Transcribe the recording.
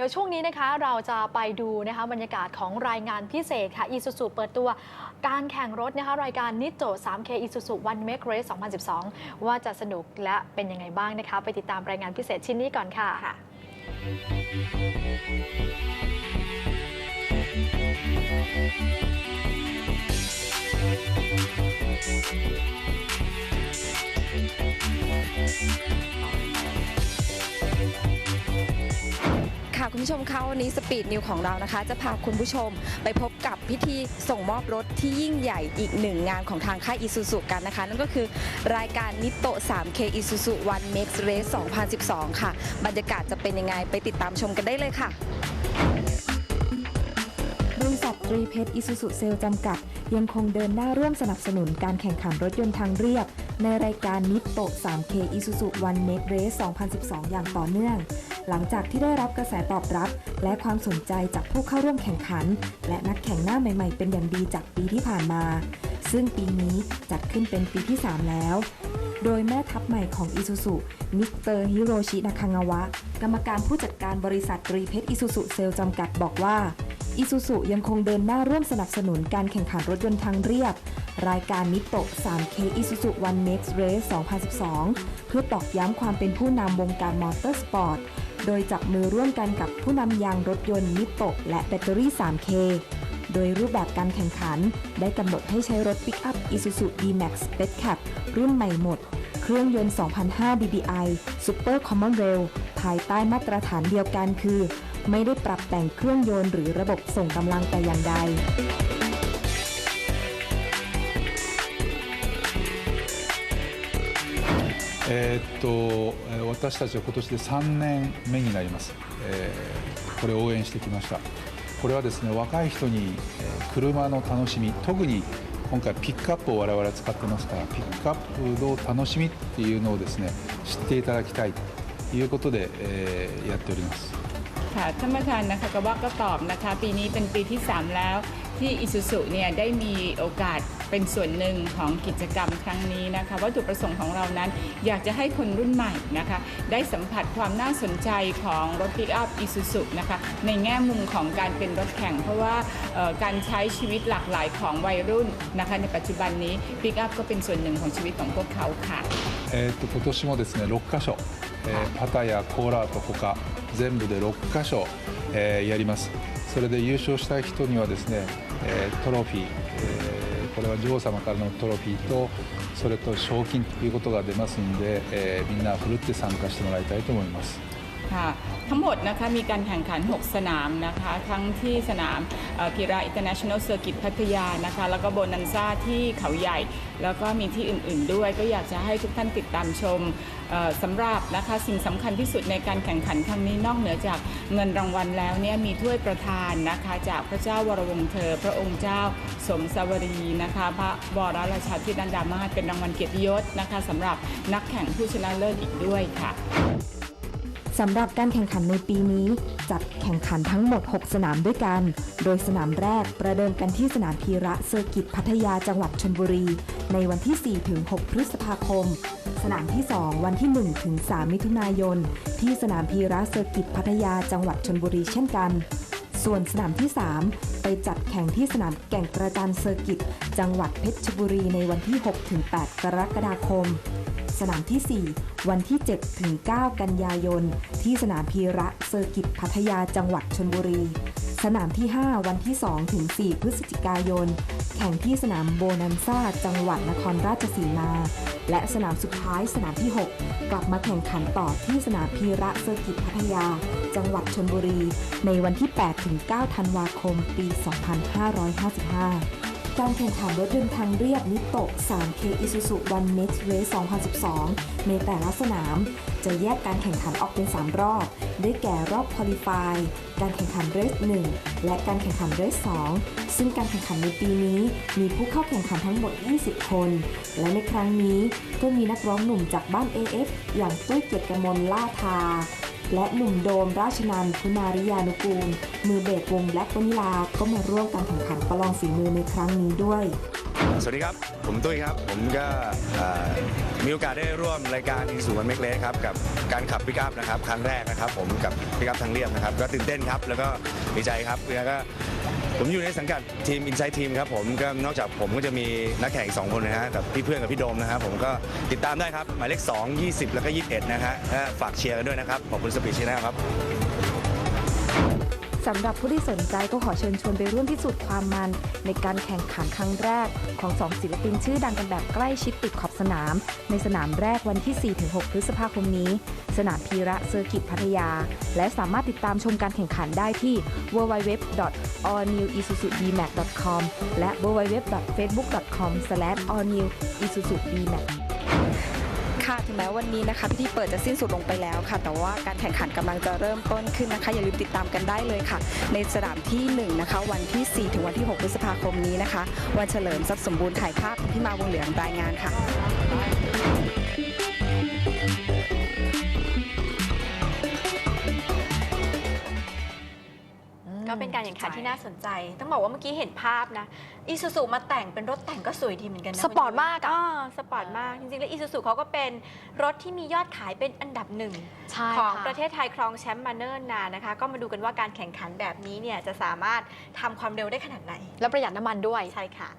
เดี๋ยวช่วงนี้นะคะเราจะไปดูนะคะบรรยากาศของรายงานพิเศษค่ะ Isuzu เปิดตัวการแข่งรถนะคะรายการนิโจ 3K Isuzu One Make Race 2012 ว่าจะสนุกและเป็นยังไงบ้างนะคะ ไปติดตามรายงานพิเศษชิ้นนี้ก่อนค่ะค่ะ คุณผู้ชมคะวันนี้สปีดนิวของเรานะคะ จะพาคุณผู้ชมไปพบกับพิธีส่งมอบรถที่ยิ่งใหญ่อีกหนึ่งงานของทางค่ายอิซูซุกันนะคะ นั่นก็คือรายการนิโต 3K Isuzu One Max Race 2012 ค่ะ บรรยากาศจะเป็นยังไงไปติดตามชมกันได้เลยค่ะบริษัทตรีเพชรอิสุสุเซลจำกัด ยังคงเดินหน้าร่วมสนับสนุนการแข่งขันรถยนต์ทางเรียบ ในรายการนิโต 3K Isuzu One Make Race 2012 อย่างต่อเนื่อง หลังจากที่ได้รับกระแสตอบรับ และความสนใจจากผู้เข้าร่วมแข่งขัน และนักแข่งหน้าใหม่ ๆ เป็นอย่างดีจากปีที่ผ่านมา ซึ่งปีนี้จัดขึ้นเป็นปีที่ 3 แล้ว โดยแม่ทัพใหม่ของอิซูซุมิสเตอร์ฮิโรชินาคังาวะ กรรมการผู้จัดการบริษัทรีเพชอิซูซุเซลจำกัดบอกว่าอิซูซุยังคงเดินหน้าร่วมสนับสนุนการแข่งขันรถยนต์ทางเรียบ รายการนิโต 3K Isuzu One Next Race 2012 เพื่อตอกย้ำความเป็นผู้นำวงการมอเตอร์สปอร์ต โดยจับมือร่วมกันกับผู้นำยางรถยนต์นิโตและแบตเตอรี่ 3K โดยรูปแบบการแข่งขัน ได้กำหนดให้ใช้รถปิกอัพ Isuzu D-Max Spec Cab รุ่นใหม่หมด เครื่องยนต์ 2005 DDI Super Common Rail ภายใต้มาตรฐานเดียวกันคือ ไม่ได้ปรับแต่งเครื่องยนต์หรือระบบส่งกำลังแต่อย่างใด えーっとえー私たちは今年で3年目になります、えーこれを応援してきましたこれはですね若い人に、えー車の楽しみ特に今回ピックアップを我々使ってますからピックアップの楽しみっていうのをですね知っていただきたいということで、えーやっております ค่ะท่านประธานนะคะก็ว่าก็ตอบนะคะ ปีนี้เป็นปีที่ 3 แล้ว ที่อิซูซุเนี่ยได้มีโอกาสเป็นส่วนหนึ่งของกิจกรรมครั้งนี้นะคะวัตถุประสงค์ของเรานั้น อยากจะให้คนรุ่นใหม่นะคะ ได้สัมผัสความน่าสนใจของรถปิกอัพอิซูซุนะคะในแง่มุมของการเป็นรถแข่ง เพราะว่าเอ่อการใช้ชีวิตหลากหลายของวัยรุ่นนะคะ ในปัจจุบันนี้ปิกอัพก็เป็นส่วนหนึ่งของชีวิตของพวกเขาค่ะ えー、と今年もですね6カ所、えーパタヤ、コーラーと他全部で6カ所、 えーやります。それで優勝した人にはですね、えートロフィー、えーこれは女王様からのトロフィーとそれと賞金ということが出ますんで、えみんなふるって参加してもらいたいと思います。 ค่ะทั้งหมดนะคะมีการแข่งขัน 6 สนามนะคะทั้งที่สนามพีระอินเตอร์เนชั่นแนลเซอร์กิตพัทยานะคะแล้วก็โบนันซ่าที่เขาใหญ่ แล้วก็มีที่อื่นๆด้วย ก็อยากจะให้ทุกท่านติดตามชมสำหรับนะคะสิ่งสำคัญที่สุดในการแข่งขันครั้งนี้นอกเหนือจากเงินรางวัลแล้วเนี่ยมีถ้วยประธานนะคะจากพระเจ้าวรวงศ์เธอ พระองค์เจ้าสมสวรีนะคะพระบรมราชาธินันดามาศเป็นรางวัลเกียรติยศนะคะสำหรับนักแข่งผู้ชนะเลิศอีกด้วยค่ะ สำหรับการแข่งขันในปีนี้ จัดแข่งขันทั้งหมด 6 สนามด้วยกัน โดยสนามแรกประเดิมกันที่สนามพีระเซอร์กิตพัทยาจังหวัดชนบุรี ในวันที่4ถึง6พฤษภาคม สนามที่ 2 วันที่1ถึง3มิถุนายน ที่สนามพีระเซอร์กิตพัทยาจังหวัดชนบุรีเช่นกัน ส่วนสนามที่ 3 ไปจัดแข่งที่สนามแก่งกระจานเซอร์กิตจังหวัดเพชรบุรีในวันที่6ถึง8กรกฎาคม สนามที่ 4 วันที่7ถึง9กันยายน ที่สนามพีระเซอร์กิตพัทยาจังหวัดชนบุรี สนามที่ 5 วันที่2ถึง4พฤศจิกายน แข่งที่สนามโบนันซ่าจังหวัดนครราชสีมา และสนามสุดท้ายสนามที่ 6 กลับมาแข่งขันต่อที่สนามพีระเซอร์กิตพัทยา จังหวัดชนบุรี ในวันที่8ถึง9ธันวาคม ปี 2555 การแข่งขันรถยนต์ทางเรียบนิโตะ 3K Isuzu One Next Race 2012 ในแต่ละสนาม จะแยกการแข่งขันออกเป็น 3 รอบ ได้แก่รอบ Qualify การแข่งขันเรส1 และการแข่งขันเรส2 ซึ่งการแข่งขันในปีนี้ มีผู้เข้าแข่งขันทั้งหมด 20 คน และในครั้งนี้ก็มีนักร้องหนุ่มจากบ้าน AF อย่างตุ้ยเกียรติกมลล่าทา และหนุ่มโดมราชนันคุณาริยานุกูล มือเบสวงแบล็กวานิลา ก็มาร่วมการแข่งขันประลองฝีมือในครั้งนี้ด้วย สวัสดีครับ ผมตุ้ยครับ ผมก็มีโอกาสได้ร่วมรายการอีสุวันเมกเลสครับกับการขับปิกอัพนะครับครั้งแรกนะครับ ผมกับปิกอัพทางเรียบนะครับ ก็ตื่นเต้นครับ แล้วก็ดีใจครับแล้วก็ ผมอยู่ในสังกัดทีมอินไซต์ทีมครับผมก็นอกจากผมก็จะมีนักแข่งอีกสองคนนะฮะกับพี่เพื่อนกับพี่โดมนะครับผมก็ติดตามได้ครับ หมายเลข 2 20 แล้วก็ 21 นะฮะและฝากเชียร์กันด้วยนะครับ ขอบคุณสปีชีนลครับ สำหรับผู้ที่สนใจก็ขอเชิญชวนไปร่วมพิสูจน์ความมัน ในการแข่งขันครั้งแรกของสองศิลปินชื่อดังกันแบบใกล้ชิดติดขอบสนาม ในสนามแรกวันที่ 4-6 พฤษภาคมนี้ สนามพีระเซอร์กิตพัทยา และสามารถติดตามชมการแข่งขันได้ที่ www.allnewisuzu.dmac.com และ www.facebook.com/allnewisuzu.dmac ค่ะถึงแม้วันนี้นะคะพิธีเปิดจะสิ้นสุดลงไปแล้วค่ะ แต่ว่าการแข่งขันกำลังจะเริ่มต้นขึ้นนะคะ อย่าลืมติดตามกันได้เลยค่ะ ในสนามที่1นะคะวันที่ 4 ถึงวันที่ 6 พฤษภาคมนี้นะคะ วันเฉลิมทรัพย์สมบูรณ์ถ่ายภาพพี่มาวงเหลืองรายงานค่ะ ก็เป็นการแข่งขันที่น่าสนใจ ต้องบอกว่าเมื่อกี้เห็นภาพนะอีซูซูมาแต่งเป็นรถแต่งก็สวยดีเหมือนกันนะสปอร์ตมากอะอ่สปอร์ตมาก จริงๆ แล้วอีซูซูเขาก็เป็นรถที่มียอดขายเป็นอันดับหนึ่งใช่ของค่ประเทศไทยครองแชมป์มาเนิ่นนานนะคะ ก็มาดูกันว่าการแข่งขันแบบนี้เนี่ยจะสามารถทำความเร็วได้ขนาดไหน และประหยัดน้ำมันด้วยใช่ค่ะ